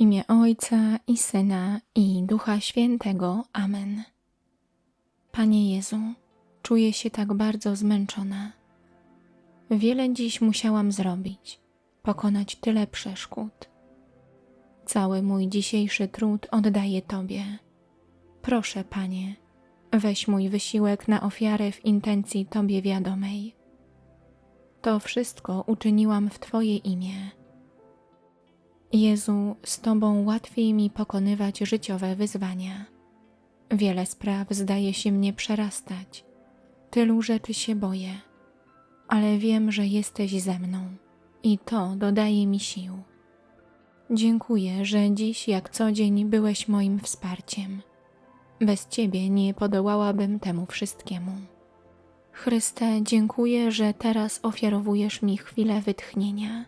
imię Ojca i Syna i Ducha Świętego. Amen. Panie Jezu, czuję się tak bardzo zmęczona. Wiele dziś musiałam zrobić, pokonać tyle przeszkód. Cały mój dzisiejszy trud oddaję Tobie. Proszę, Panie, weź mój wysiłek na ofiarę w intencji Tobie wiadomej. To wszystko uczyniłam w Twoje imię. Jezu, z Tobą łatwiej mi pokonywać życiowe wyzwania. Wiele spraw zdaje się mnie przerastać, tylu rzeczy się boję, ale wiem, że jesteś ze mną i to dodaje mi sił. Dziękuję, że dziś jak co dzień byłeś moim wsparciem. Bez Ciebie nie podołałabym temu wszystkiemu. Chryste, dziękuję, że teraz ofiarowujesz mi chwilę wytchnienia,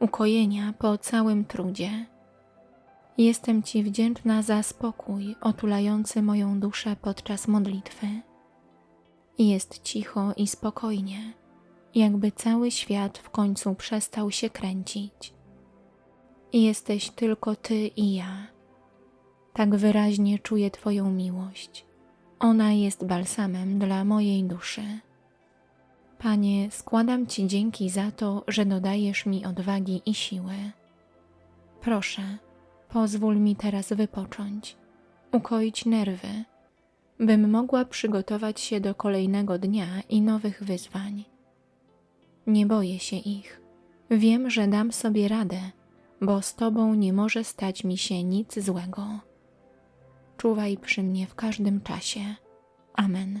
ukojenia po całym trudzie. Jestem Ci wdzięczna za spokój otulający moją duszę podczas modlitwy. Jest cicho i spokojnie, jakby cały świat w końcu przestał się kręcić. Jesteś tylko Ty i ja. Tak wyraźnie czuję Twoją miłość. Ona jest balsamem dla mojej duszy. Panie, składam Ci dzięki za to, że dodajesz mi odwagi i siły. Proszę, pozwól mi teraz wypocząć, ukoić nerwy, bym mogła przygotować się do kolejnego dnia i nowych wyzwań. Nie boję się ich. Wiem, że dam sobie radę, bo z Tobą nie może stać mi się nic złego. Czuwaj przy mnie w każdym czasie. Amen.